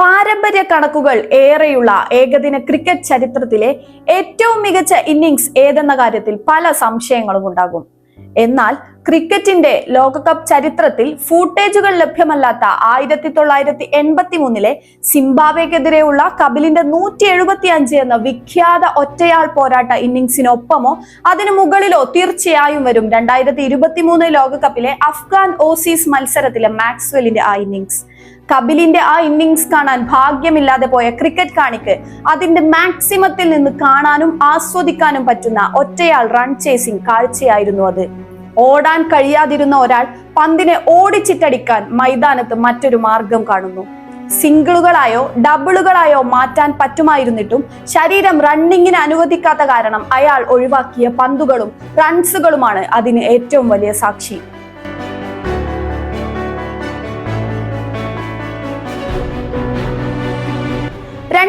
പാരമ്പര്യ കണക്കുകൾ ഏറെയുള്ള ഏകദിന ക്രിക്കറ്റ് ചരിത്രത്തിലെ ഏറ്റവും മികച്ച ഇന്നിങ്സ് ഏതെന്ന കാര്യത്തിൽ പല സംശയങ്ങളും ഉണ്ടാകും. എന്നാൽ ക്രിക്കറ്റിന്റെ ലോകകപ്പ് ചരിത്രത്തിൽ ഫൂട്ടേജുകൾ ലഭ്യമല്ലാത്ത ആയിരത്തി തൊള്ളായിരത്തി എൺപത്തി മൂന്നിലെ സിംബാബ്വെക്കെതിരെയുള്ള കപിലിന്റെ നൂറ്റി എഴുപത്തി അഞ്ച് എന്ന വിഖ്യാത ഒറ്റയാൾ പോരാട്ട ഇന്നിങ്സിനൊപ്പമോ അതിനു മുകളിലോ തീർച്ചയായും വരും രണ്ടായിരത്തി ഇരുപത്തി മൂന്ന് ലോകകപ്പിലെ അഫ്ഗാൻ ഓസീസ് മത്സരത്തിലെ മാക്സ്വെല്ലിന്റെ ആ ഇന്നിംഗ്സ്. കപിലിന്റെ ആ ഇന്നിങ്സ് കാണാൻ ഭാഗ്യമില്ലാതെ പോയ ക്രിക്കറ്റ് കാണിക്ക് അതിന്റെ മാക്സിമത്തിൽ നിന്ന് കാണാനും ആസ്വദിക്കാനും പറ്റുന്ന ഒറ്റയാൾ റൺ ചേസിംഗ് കാഴ്ചയായിരുന്നു അത്. ഓടാൻ കഴിയാതിരുന്ന ഒരാൾ പന്തിനെ ഓടിച്ചിട്ടടിക്കാൻ മൈതാനത്ത് മറ്റൊരു മാർഗം കാണുന്നു. സിംഗിളുകളായോ ഡബിളുകളായോ മാറ്റാൻ പറ്റുമായിരുന്നിട്ടും ശരീരം റണ്ണിങ്ങിന് അനുവദിക്കാത്ത കാരണം അയാൾ ഒഴിവാക്കിയ പന്തുകളും റൺസുകളുമാണ് അതിന് ഏറ്റവും വലിയ സാക്ഷി.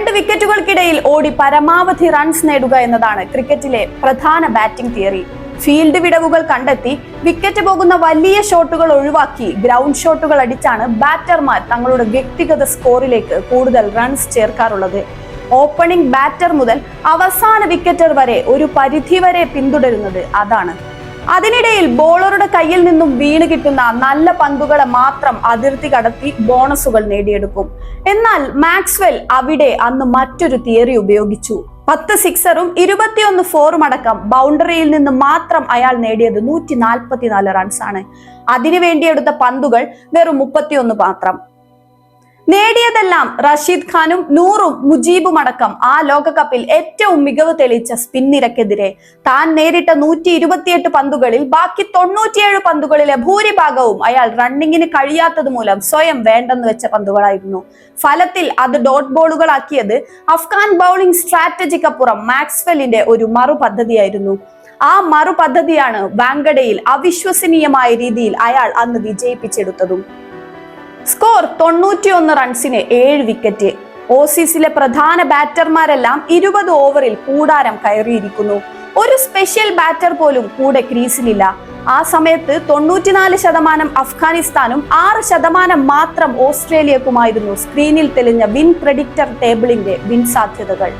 രണ്ട് വിക്കറ്റുകൾക്കിടയിൽ ഓടി പരമാവധി റൺസ് നേടുക എന്നതാണ് ക്രിക്കറ്റിലെ പ്രധാന ബാറ്റിംഗ് തിയറി ഫീൽഡ് വിടവുകൾ കണ്ടെത്തി വിക്കറ്റ് പോകുന്ന വലിയ ഷോട്ടുകൾ ഒഴിവാക്കി ഗ്രൗണ്ട് ഷോട്ടുകൾ അടിച്ചാണ് ബാറ്റർമാർ തങ്ങളുടെ വ്യക്തിഗത സ്കോറിലേക്ക് കൂടുതൽ റൺസ് ചേർക്കാറുള്ളത്. ഓപ്പണിംഗ് ബാറ്റർ മുതൽ അവസാന വിക്കറ്റർ വരെ ഒരു പരിധി വരെ പിന്തുടരുന്നത് അതാണ്. അതിനിടയിൽ ബോളറുടെ കയ്യിൽ നിന്നും വീണ് കിട്ടുന്ന നല്ല പന്തുകളെ മാത്രം അതിർത്തി കടത്തി ബോണസുകൾ നേടിയെടുക്കും. എന്നാൽ മാക്സ്വെൽ അവിടെ അന്ന് മറ്റൊരു തിയറി ഉപയോഗിച്ചു. പത്ത് സിക്സറും ഇരുപത്തിയൊന്ന് ഫോറും അടക്കം ബൗണ്ടറിയിൽ നിന്ന് മാത്രം അയാൾ നേടിയത് നൂറ്റി നാൽപ്പത്തിനാല് റൺസ് ആണ് അതിനുവേണ്ടി എടുത്ത പന്തുകൾ വെറും മുപ്പത്തിയൊന്ന് മാത്രം. നേടിയതെല്ലാം റഷീദ് ഖാനും നൂറും മുജീബും അടക്കം ആ ലോകകപ്പിൽ ഏറ്റവും മികവ് തെളിയിച്ച സ്പിൻ നിരക്കെതിരെ താൻ നേരിട്ട നൂറ്റി ഇരുപത്തിയെട്ട് പന്തുകളിൽ ബാക്കി തൊണ്ണൂറ്റിയേഴ് പന്തുകളിലെ ഭൂരിഭാഗവും അയാൾ റണ്ണിങ്ങിന് കഴിയാത്തത് മൂലം സ്വയം വേണ്ടെന്ന് വെച്ച പന്തുകളായിരുന്നു. ഫലത്തിൽ അത് ഡോട്ട് ബോളുകളാക്കിയത് അഫ്ഗാൻ ബൗളിംഗ് സ്ട്രാറ്റജിക്കപ്പുറം മാക്സ്വെല്ലിന്റെ ഒരു മറു പദ്ധതിയായിരുന്നു. ആ മറുപദ്ധതിയാണ് വാങ്കഡയിൽ അവിശ്വസനീയമായ രീതിയിൽ അയാൾ അന്ന് വിജയിപ്പിച്ചെടുത്തതും. സ്കോർ തൊണ്ണൂറ്റിയൊന്ന് റൺസിന് ഏഴ് വിക്കറ്റ്. ഓസീസിലെ പ്രധാന ബാറ്റർമാരെല്ലാം ഇരുപത് ഓവറിൽ കൂടാരം കയറിയിരിക്കുന്നു. ഒരു സ്പെഷ്യൽ ബാറ്റർ പോലും കൂടെ ക്രീസിലില്ല. ആ സമയത്ത് തൊണ്ണൂറ്റിനാല് ശതമാനം അഫ്ഗാനിസ്ഥാനും ആറ് ശതമാനം മാത്രം ഓസ്ട്രേലിയക്കുമായിരുന്നു സ്ക്രീനിൽ തെളിഞ്ഞ വിൻ പ്രഡിക്റ്റർ ടേബിളിന്റെ വിൻ സാധ്യതകൾ.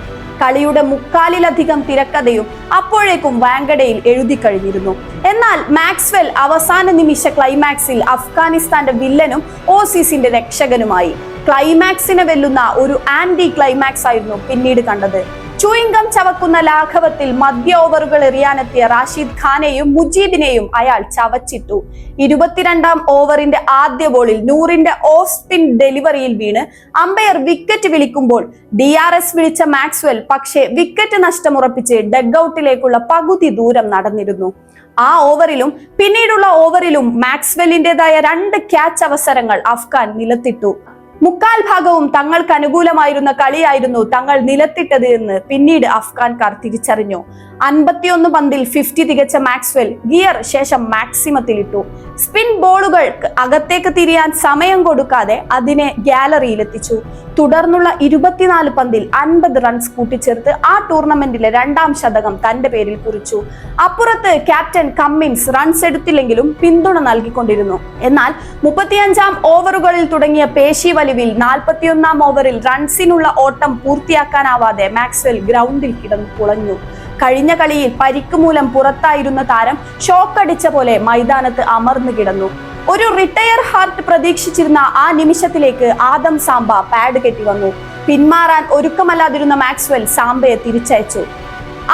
കളിയുടെ മുക്കാലിലധികം തിരക്കഥയും അപ്പോഴേക്കും വാങ്കഡയിൽ എഴുതി കഴിഞ്ഞിരുന്നു. എന്നാൽ മാക്സ്വെൽ അവസാന നിമിഷ ക്ലൈമാക്സിൽ അഫ്ഗാനിസ്ഥാന്റെ വില്ലനും ഓസീസിന്റെ രക്ഷകനുമായി. ക്ലൈമാക്സിനെ വെല്ലുന്ന ഒരു ആന്റി ക്ലൈമാക്സ് ആയിരുന്നു പിന്നീട് കണ്ടത്. ചൂയിങ്കം ചവക്കുന്ന ലാഘവത്തിൽ മധ്യ ഓവറുകൾ എറിയാനെത്തിയ റാഷിദ് ഖാനെയും മുജീബിനെയും അയാൾ ചവച്ചിട്ടു. ഇരുപത്തിരണ്ടാം ഓവറിന്റെ ആദ്യ ബോളിൽ നൂറിന്റെ ഓഫ് സ്പിൻ ഡെലിവറിയിൽ വീണ് അമ്പയർ വിക്കറ്റ് വിളിക്കുമ്പോൾ ഡി ആർ എസ് വിളിച്ച മാക്സ്വെൽ പക്ഷേ വിക്കറ്റ് നഷ്ടമുറപ്പിച്ച് ഡഗ്ഔട്ടിലേക്കുള്ള പകുതി ദൂരം നടന്നിരുന്നു. ആ ഓവറിലും പിന്നീടുള്ള ഓവറിലും മാക്സ്വെല്ലിന്റേതായ രണ്ട് ക്യാച്ച് അവസരങ്ങൾ അഫ്ഗാൻ നിലത്തിട്ടു. മുക്കാൽ ഭാഗവും തങ്ങൾക്ക് അനുകൂലമായിരുന്ന കളിയായിരുന്നു തങ്ങൾ നിലത്തിട്ടത് എന്ന് പിന്നീട് അഫ്ഗാൻകാർ തിരിച്ചറിഞ്ഞു. അൻപത്തിയൊന്ന് പന്തിൽ ഫിഫ്റ്റി തികച്ച മാക്സ്വെൽ ഗിയർ ശേഷം മാക്സിമത്തിൽ ഇട്ടു. സ്പിൻ ബോളുകൾക്ക് അകത്തേക്ക് തിരിയാൻ സമയം കൊടുക്കാതെ അതിനെ ഗ്യാലറിയിലെത്തിച്ചു തുടർന്നുള്ള ഇരുപത്തിനാല് പന്തിൽ അൻപത് റൺസ് കൂട്ടിച്ചേർത്ത് ആ ടൂർണമെന്റിലെ രണ്ടാം ശതകം തന്റെ പേരിൽ കുറിച്ചു. അപ്പുറത്ത് ക്യാപ്റ്റൻ കമ്മിൻസ് റൺസ് എടുത്തില്ലെങ്കിലും പിന്തുണ നൽകിക്കൊണ്ടിരുന്നു. എന്നാൽ മുപ്പത്തിയഞ്ചാം ഓവറുകളിൽ തുടങ്ങിയ പേശി വലിവിൽ നാൽപ്പത്തിയൊന്നാം ഓവറിൽ റൺസിനുള്ള ഓട്ടം പൂർത്തിയാക്കാനാവാതെ മാക്സ്വെൽ ഗ്രൗണ്ടിൽ കിടന്നു പുളഞ്ഞു കഴിഞ്ഞ കളിയിൽ പരിക്ക് മൂലം പുറത്തായിരുന്ന താരം ഷോക്കടിച്ച പോലെ മൈതാനത്ത് അമർന്നു കിടന്നു. ഒരു റിട്ടയർ ഹാർട്ട് പ്രതീക്ഷിച്ചിരുന്ന ആ നിമിഷത്തിലേക്ക് ആദം സാംബ പാഡ് കെട്ടി വന്നു. പിന്മാറാൻ ഒരുക്കമല്ലാതിരുന്ന മാക്സ്വെൽ സാംബയെ തിരിച്ചയച്ചു.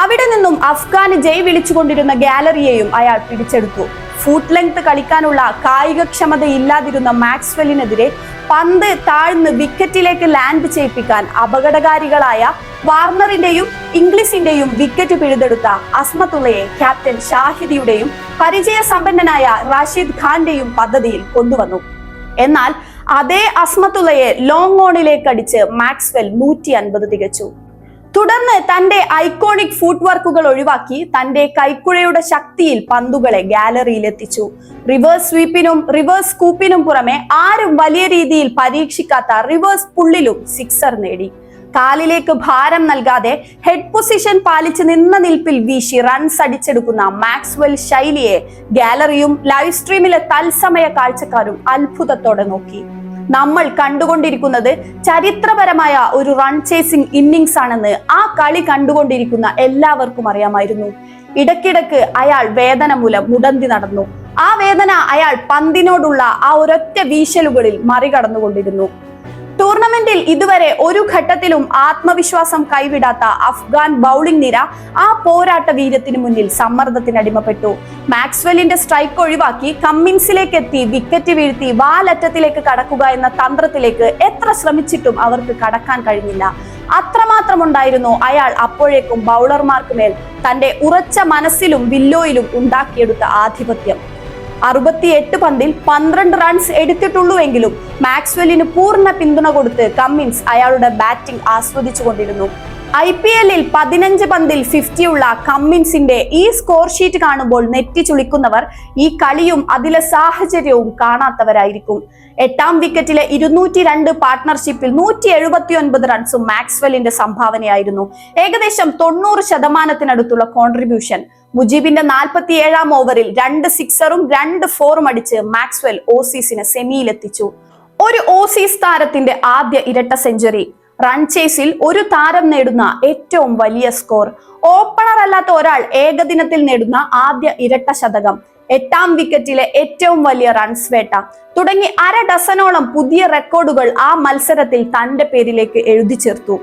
അവിടെ നിന്നും അഫ്ഗാന് ജയ് വിളിച്ചുകൊണ്ടിരുന്ന ഗാലറിയെയും അയാൾ പിടിച്ചെടുത്തു. ഫുട്ട് ലെങ്ത് കളിക്കാനുള്ള കായികക്ഷമതയില്ലാതിരുന്ന മാക്സ്വെല്ലിനെതിരെ പന്ത് താഴ്ന്ന് വിക്കറ്റിലേക്ക് ലാൻഡ് ചെയ്യിപ്പിക്കാൻ അപകടകാരികളായ വാർണറിന്റെയും ഇംഗ്ലീഷിന്റെയും വിക്കറ്റ് പിഴുതെടുത്ത അസ്മത്തുള്ളയെ ക്യാപ്റ്റൻ ഷാഹിദിയുടെയും പരിചയ സമ്പന്നനായ റാഷിദ് ഖാന്റെയും പദ്ധതിയിൽ കൊണ്ടുവന്നു. എന്നാൽ അതേ അസ്മത്തുള്ളയെ ലോങ് ഓണിലേക്ക് അടിച്ച് മാക്സ്വെൽ നൂറ്റി അൻപത് തികച്ചു. തുടർന്ന് തന്റെ ഐക്കോണിക് ഫുട് വർക്കുകൾ ഒഴിവാക്കി തന്റെ കൈക്കുഴയുടെ ശക്തിയിൽ പന്തുകളെ ഗാലറിയിൽ എത്തിച്ചു റിവേഴ്സ് സ്വീപ്പിനും റിവേഴ്സ് സ്കൂപ്പിനും പുറമെ ആരും വലിയ രീതിയിൽ പരീക്ഷിക്കാത്ത റിവേഴ്സ് പുള്ളിലും സിക്സർ നേടി. കാലിലേക്ക് ഭാരം നൽകാതെ ഹെഡ് പൊസിഷൻ പാലിച്ച് നിന്ന നിൽപ്പിൽ വീശി റൺസ് അടിച്ചെടുക്കുന്ന മാക്സ്വെൽ ശൈലിയെ ഗാലറിയും ലൈവ് സ്ട്രീമിലെ തത്സമയ കാഴ്ചക്കാരും അത്ഭുതത്തോടെ നോക്കി. നമ്മൾ കണ്ടുകൊണ്ടിരിക്കുന്നത് ചരിത്രപരമായ ഒരു റൺ ചേസിംഗ് ഇന്നിങ്സ് ആണെന്ന് ആ കളി കണ്ടുകൊണ്ടിരിക്കുന്ന എല്ലാവർക്കും അറിയാമായിരുന്നു. ഇടയ്ക്കിടയ്ക്ക് അയാൾ വേദന മൂലം മുടന്തി നടന്നു. ആ വേദന അയാൾ പന്തിനോടുള്ള ആ ഒരൊറ്റ വീശലുകളിൽ മറികടന്നുകൊണ്ടിരുന്നു. ടൂർണമെന്റിൽ ഇതുവരെ ഒരു ഘട്ടത്തിലും ആത്മവിശ്വാസം കൈവിടാത്ത അഫ്ഗാൻ ബൗളിംഗ് നിര ആ പോരാട്ട വീരത്തിന് മുന്നിൽ സമ്മർദ്ദത്തിനടിമപ്പെട്ടു മാക്സ്വെല്ലിന്റെ സ്ട്രൈക്ക് ഒഴിവാക്കി കമ്മിൻസിലേക്ക് എത്തി വിക്കറ്റ് വീഴ്ത്തി വാലറ്റത്തിലേക്ക് കടക്കുക എന്ന തന്ത്രത്തിലേക്ക് എത്ര ശ്രമിച്ചിട്ടും അവർക്ക് കടക്കാൻ കഴിഞ്ഞില്ല. അത്രമാത്രമുണ്ടായിരുന്നു അയാൾ അപ്പോഴേക്കും ബൗളർമാർക്ക് മേൽ തന്റെ ഉറച്ച മനസ്സിലും വില്ലോയിലും ഉണ്ടാക്കിയെടുത്ത ആധിപത്യം. അറുപത്തിയെട്ട് പന്തിൽ പന്ത്രണ്ട് റൺസ് എടുത്തിട്ടുള്ളൂവെങ്കിലും മാക്സ്വെല്ലിന് പൂർണ പിന്തുണ കൊടുത്ത് കമ്മിൻസ് അയാളുടെ ബാറ്റിംഗ് ആസ്വദിച്ചുകൊണ്ടിരുന്നു. ഐ പി എല്ലിൽ പതിനഞ്ച് പന്തിൽ ഫിഫ്റ്റിയുള്ള കമ്മിൻസിന്റെ ഈ സ്കോർ ഷീറ്റ് കാണുമ്പോൾ നെറ്റി ചുളിക്കുന്നവർ ഈ കളിയും അതിലെ സാഹചര്യവും കാണാത്തവരായിരിക്കും. എട്ടാം വിക്കറ്റിലെ ഇരുന്നൂറ്റി രണ്ട് പാർട്ട്ണർഷിപ്പിൽ നൂറ്റി എഴുപത്തി ഒൻപത് റൺസും മാക്സ്വെല്ലിന്റെ സംഭാവനയായിരുന്നു. ഏകദേശം തൊണ്ണൂറ് ശതമാനത്തിനടുത്തുള്ള കോൺട്രിബ്യൂഷൻ മുജീബിന്റെ നാൽപ്പത്തി ഏഴാം ഓവറിൽ രണ്ട് സിക്സറും രണ്ട് ഫോറും അടിച്ച് മാക്സ്വെൽ ഓസീസിനെ സെമിയിലെത്തിച്ചു ഒരു ഓസീസ് താരത്തിന്റെ ആദ്യ ഇരട്ട സെഞ്ചുറി. റൺ ചേസിൽ ഒരു താരം നേടുന്ന ഏറ്റവും വലിയ സ്കോർ ഓപ്പണർ അല്ലാത്ത ഒരാൾ ഏകദിനത്തിൽ നേടുന്ന ആദ്യ ഇരട്ട ശതകം. എട്ടാം വിക്കറ്റിലെ ഏറ്റവും വലിയ റൺസ് വേട്ട. തുടങ്ങി അര ഡസനോളം പുതിയ റെക്കോർഡുകൾ ആ മത്സരത്തിൽ തന്റെ പേരിലേക്ക് എഴുതി ചേർത്തു.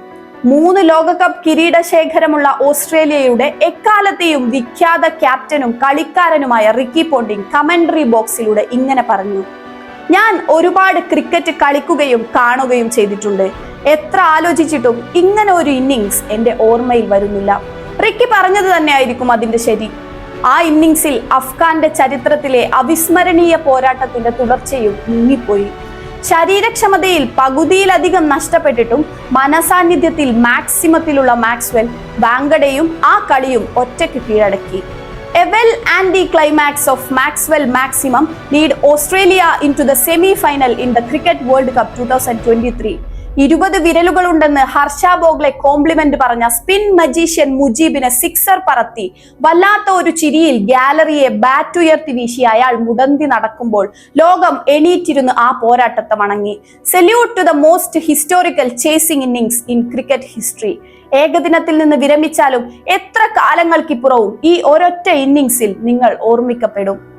മൂന്ന് ലോകകപ്പ് കിരീട ശേഖരമുള്ള ഓസ്ട്രേലിയയുടെ എക്കാലത്തെയും വിഖ്യാത ക്യാപ്റ്റനും കളിക്കാരനുമായ റിക്കി പോണ്ടിങ് കമന്ററി ബോക്സിലൂടെ ഇങ്ങനെ പറഞ്ഞു. ഞാൻ ഒരുപാട് ക്രിക്കറ്റ് കളിക്കുകയും കാണുകയും ചെയ്തിട്ടുണ്ട്. എത്ര ആലോചിച്ചിട്ടും ഇങ്ങനെ ഒരു ഇന്നിങ്സ് എന്റെ ഓർമ്മയിൽ വരുന്നില്ല. റിക്കി പറഞ്ഞത് തന്നെയായിരിക്കും അതിന്റെ ശരി. ആ ഇന്നിങ്സിൽ അഫ്ഗാന്റെ ചരിത്രത്തിലെ അവിസ്മരണീയ പോരാട്ടത്തിന്റെ തുടർച്ചയും മുങ്ങിപ്പോയി. ശരീരക്ഷമതയിൽ പകുതിയിലധികം നഷ്ടപ്പെട്ടിട്ടും മനസാന്നിധ്യത്തിൽ മാക്സിമത്തിലുള്ള മാക്സ്വെൽ വാങ്കഡയും ആ കളിയും ഒറ്റയ്ക്ക് കീഴടക്കി. A well anti-climax of Maxwell maximum lead Australia into the semi-final in the Cricket World Cup 2023. ഇരുപത് വിരലുകളുണ്ടെന്ന് ഹർഷ ബോഗ്ലെ കോംപ്ലിമെന്റ് പറഞ്ഞ സ്പിൻ മജീഷ്യൻ മുജീബിനെ സിക്സർ പറത്തി. വല്ലാത്ത ഒരു ചിരിയിൽ ഗാലറിയെ ബാറ്റ് ഉയർത്തി വീശി അയാൾ മുടന്തി നടക്കുമ്പോൾ ലോകം എണീറ്റിരുന്ന് ആ പോരാട്ടത്തെ വണങ്ങി. Salute to the most historical chasing innings in cricket history ഏകദിനത്തിൽ നിന്ന് വിരമിച്ചാലും എത്ര കാലങ്ങൾക്കിപ്പുറവും ഈ ഒരൊറ്റ ഇന്നിങ്സിൽ നിങ്ങൾ ഓർമ്മിക്കപ്പെടും.